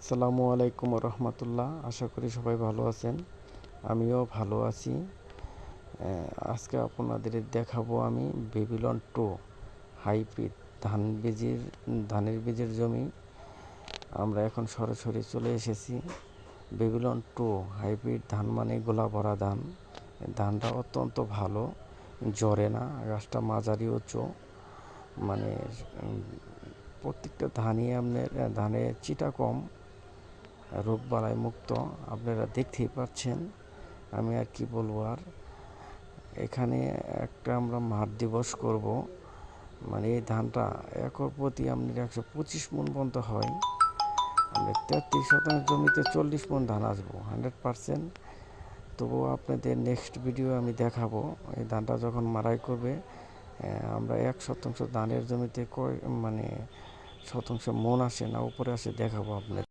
আসসালামু আলাইকুম রহমতুল্লাহ আশা করি সবাই ভালো আছেন। আমিও ভালো আছি। আজকে আপনাদের দেখাবো আমি বেবিলন টু হাইব্রিড ধান বীজের, ধানের বীজের জমি। আমরা এখন সরাসরি চলে এসেছি বেবিলন টু হাইব্রিড ধান মানে গোলা ভরা ধান। ধানটা অত্যন্ত ভালো জরে না, গাছটা মাঝারি উঁচু। মানে প্রত্যেকটা ধানই আপনার, ধানে চিটা কম। রোগ বালাই মুক্ত। আপনারা দেখতেই পাচ্ছেন, আমি আর কি বলব আর। এখানে একটা আমরা মাঠ দিবস করব। মানে এই ধানটা একর প্রতি আপনার একশো পঁচিশ মন পর্যন্ত হয়। আমরা তেত্রিশ শতাংশ জমিতে চল্লিশ মন ধান আসব হান্ড্রেড পারসেন্ট তবুও আপনাদের নেক্সট ভিডিও আমি দেখাবো। এই ধানটা যখন মারাই করবে আমরা এক শতাংশ ধানের জমিতে কয় মানে শতাংশ মন আসে না, উপরে আসে দেখাবো আপনাদের।